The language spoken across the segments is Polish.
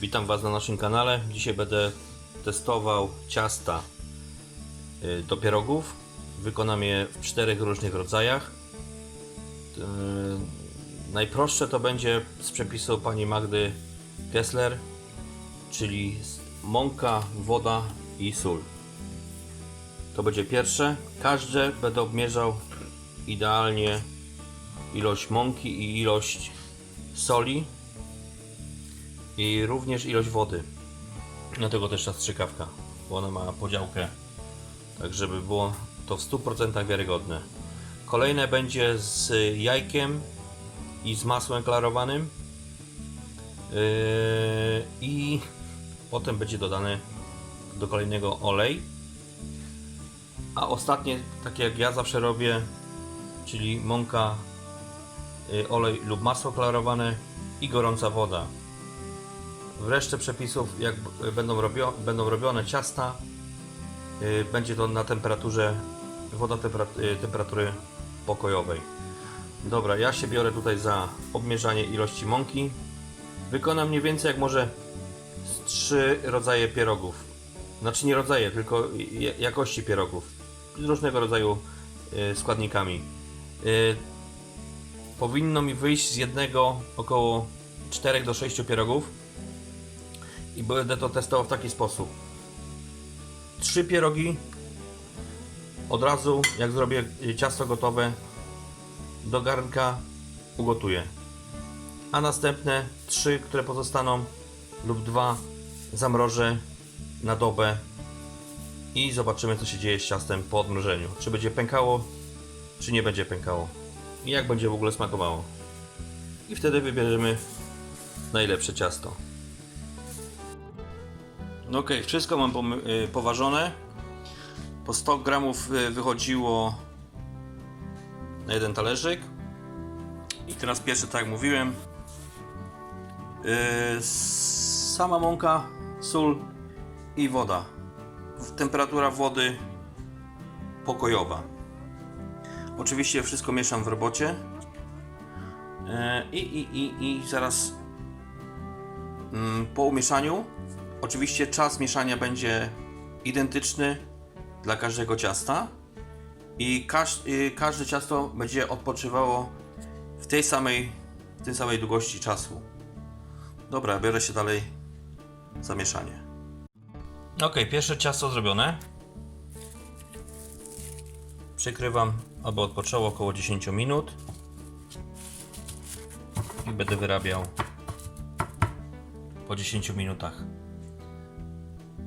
Witam Was na naszym kanale. Dzisiaj będę testował ciasta y, do pierogów. Wykonam je w czterech różnych rodzajach. Y, Najprostsze to będzie z przepisu pani Magdy Kessler, czyli mąka, woda i sól. To będzie pierwsze. Każde będę obmierzał idealnie ilość mąki i ilość soli i również ilość wody. Dlatego też ta strzykawka, bo ona ma podziałkę, tak żeby było to w 100% wiarygodne. Kolejne będzie z jajkiem i z masłem klarowanym. Yy, I potem będzie dodany do kolejnego olej. A ostatnie, tak jak ja zawsze robię, czyli mąka, yy, olej lub masło klarowane i gorąca woda. W przepisów, jak będą, robio, będą robione ciasta, yy, będzie to na temperaturze, woda tempera- yy, temperatury pokojowej. Dobra, ja się biorę tutaj za obmierzanie ilości mąki. Wykonam mniej więcej jak może z trzy rodzaje pierogów. Znaczy nie rodzaje, tylko ja- jakości pierogów. Z różnego rodzaju yy, składnikami. Yy, powinno mi wyjść z jednego około 4 do 6 pierogów i będę to testował w taki sposób. Trzy pierogi od razu, jak zrobię ciasto gotowe, do garnka ugotuję. A następne trzy, które pozostaną, lub dwa, zamrożę na dobę i zobaczymy, co się dzieje z ciastem po odmrożeniu. Czy będzie pękało, czy nie będzie pękało. I jak będzie w ogóle smakowało. I wtedy wybierzemy najlepsze ciasto. No ok, wszystko mam y, poważone. Po 100 gramów y, wychodziło na jeden talerzyk. I teraz pierwsze, tak jak mówiłem, yy, sama mąka, sól i woda. Temperatura wody pokojowa. Oczywiście wszystko mieszam w robocie. I, i, i, i zaraz mm, po umieszaniu, oczywiście czas mieszania będzie identyczny dla każdego ciasta i każ, y, każde ciasto będzie odpoczywało w tej samej, w tej samej długości czasu. Dobra, biorę się dalej za mieszanie. Ok, pierwsze ciasto zrobione. Przykrywam, aby odpoczęło około 10 minut. I będę wyrabiał po 10 minutach.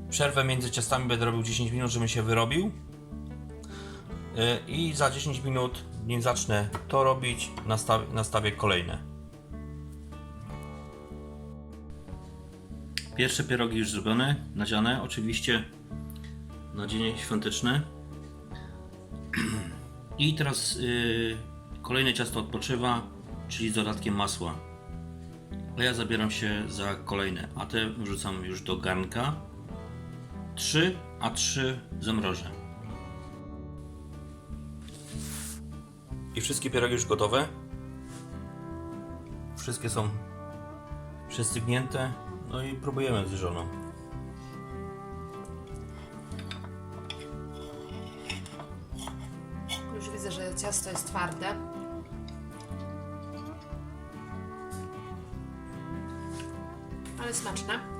Przerwę między ciastami będę robił 10 minut, żebym się wyrobił. Y, I za 10 minut, nim zacznę to robić, nastaw, nastawię kolejne. Pierwsze pierogi już zrobione, nadziane, oczywiście na dzień świąteczny. I teraz y, kolejne ciasto odpoczywa, czyli z dodatkiem masła. A ja zabieram się za kolejne, a te wrzucam już do garnka. 3, a 3 zamrożę. I wszystkie pierogi już gotowe. Wszystkie są przestygnięte. No i próbujemy z żoną. Już widzę, że ciasto jest twarde. Ale smaczne.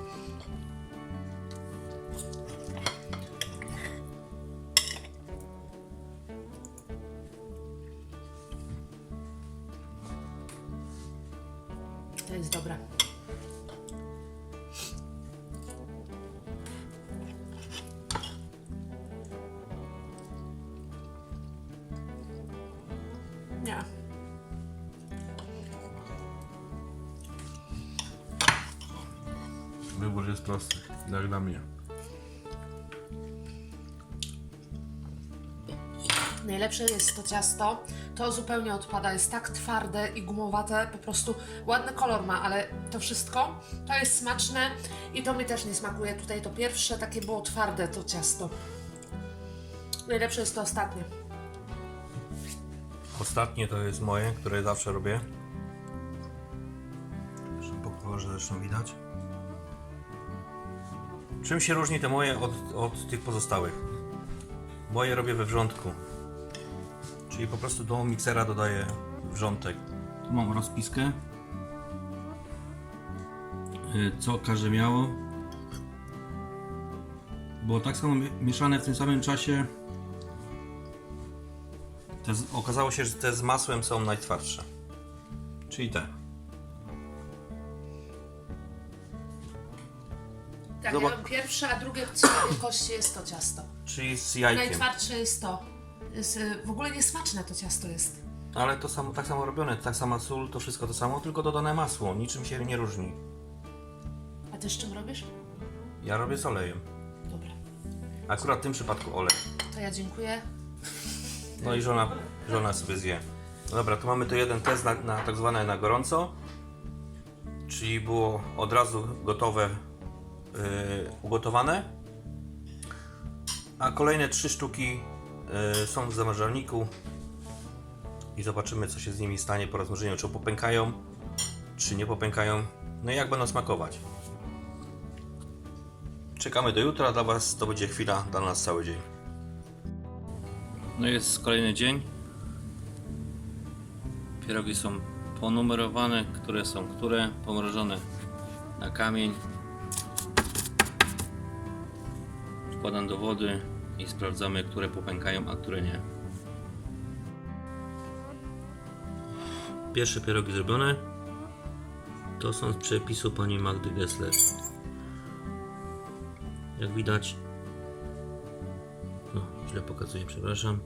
Jest prosty, jak dla mnie. Najlepsze jest to ciasto. To zupełnie odpada, jest tak twarde i gumowate, po prostu ładny kolor ma, ale to wszystko to jest smaczne i to mi też nie smakuje. Tutaj to pierwsze takie było twarde to ciasto. Najlepsze jest to ostatnie. Ostatnie to jest moje, które zawsze robię. Po kolorze zresztą widać. Czym się różni te moje od, od tych pozostałych? Moje robię we wrzątku. Czyli po prostu do miksera dodaję wrzątek. Tu mam rozpiskę. Y, Co każde miało. Było tak samo mi- mieszane w tym samym czasie. Z, okazało się, że te z masłem są najtwardsze. Czyli te. Tak, Zobacz. ja mam pierwsze, a drugie co wielkości jest to ciasto. Czyli z jajkiem. Najtwardsze jest to. Jest, y, w ogóle niesmaczne to ciasto jest. Ale to samo, tak samo robione, tak sama sól, to wszystko to samo, tylko dodane masło. Niczym się nie różni. A ty z czym robisz? Ja robię z olejem. Dobra. Akurat w tym przypadku olej. To ja dziękuję. No i żona, żona sobie zje. No dobra, tu mamy tu jeden test na, na tak zwane na gorąco. Czyli było od razu gotowe, ugotowane. A kolejne trzy sztuki yy, są w zamrażalniku. I zobaczymy co się z nimi stanie po rozmnożeniu. Czy popękają, czy nie popękają. No i jak będą smakować. Czekamy do jutra, dla Was to będzie chwila, dla nas cały dzień. No jest kolejny dzień. Pierogi są ponumerowane, które są które, pomrożone na kamień. Wkładam do wody i sprawdzamy, które popękają, a które nie. Pierwsze pierogi zrobione. To są z przepisu pani Magdy Gessler. Jak widać, no, źle pokazuję, przepraszam.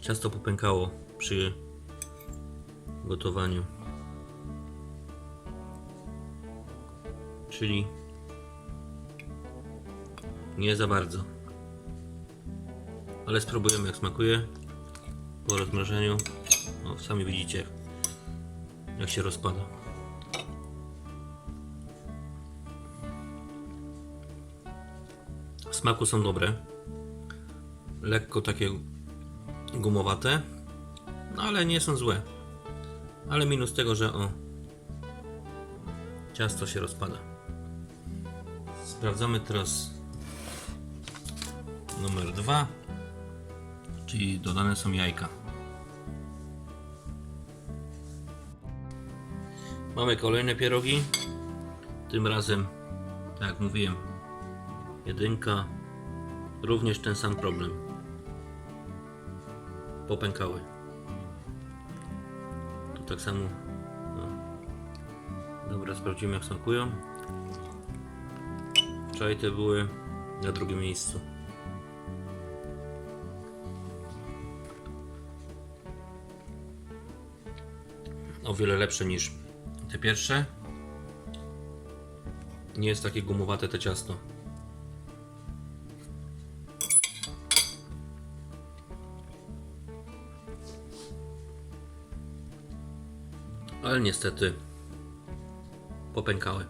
Ciasto popękało przy gotowaniu. Czyli nie za bardzo. Ale spróbujemy jak smakuje po rozmrożeniu. No, sami widzicie jak się rozpada. W smaku są dobre lekko takie gumowate, no ale nie są złe. Ale minus tego, że o ciasto się rozpada. Sprawdzamy teraz numer dwa, czyli dodane są jajka. Mamy kolejne pierogi. Tym razem, tak jak mówiłem, jedynka, również ten sam problem. Popękały. Tu tak samo. No. Dobra, sprawdzimy jak smakują. Wczoraj te były na drugim miejscu. O wiele lepsze niż te pierwsze. Nie jest takie gumowate to ciasto. ale niestety popękały.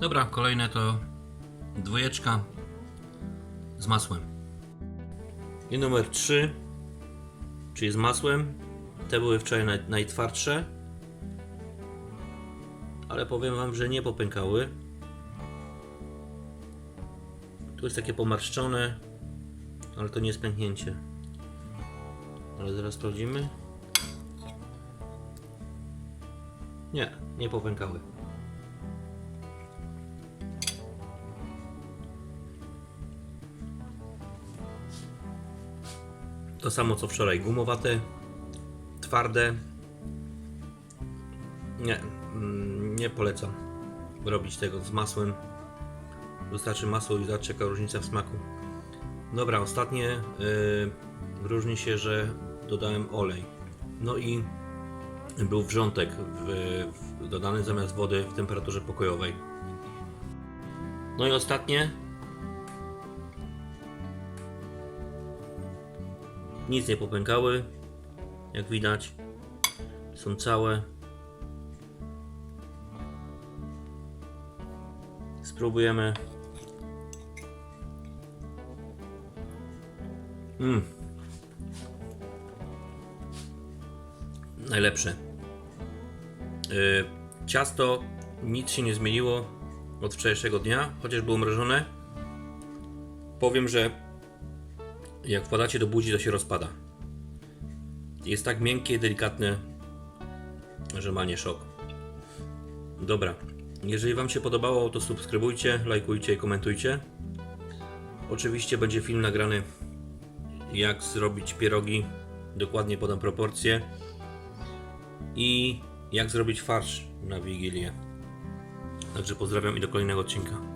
Dobra, kolejne to dwójeczka z masłem. I numer 3, czyli z masłem. Te były wczoraj naj, najtwardsze, ale powiem Wam, że nie popękały. Tu jest takie pomarszczone, ale to nie jest pęknięcie. Ale zaraz sprawdzimy. Nie, nie popękały. To samo co wczoraj, gumowate, twarde. Nie, mm, nie polecam robić tego z masłem. Wystarczy masło i zobaczcie jaka różnica w smaku. Dobra, ostatnie yy, różni się, że dodałem olej. No i był wrzątek w, w, dodany zamiast wody w temperaturze pokojowej. No i ostatnie. Nic nie popękały. Jak widać, są całe. Spróbujemy. Mm. najlepsze. Yy, ciasto nic się nie zmieniło od wczorajszego dnia, chociaż było mrożone. Powiem, że jak wkładacie do buzi, to się rozpada. Jest tak miękkie, delikatne, że ma nie szok. Dobra. Jeżeli Wam się podobało, to subskrybujcie, lajkujcie i komentujcie. Oczywiście będzie film nagrany, jak zrobić pierogi. Dokładnie podam proporcje. I jak zrobić farsz na Wigilię. Także pozdrawiam i do kolejnego odcinka.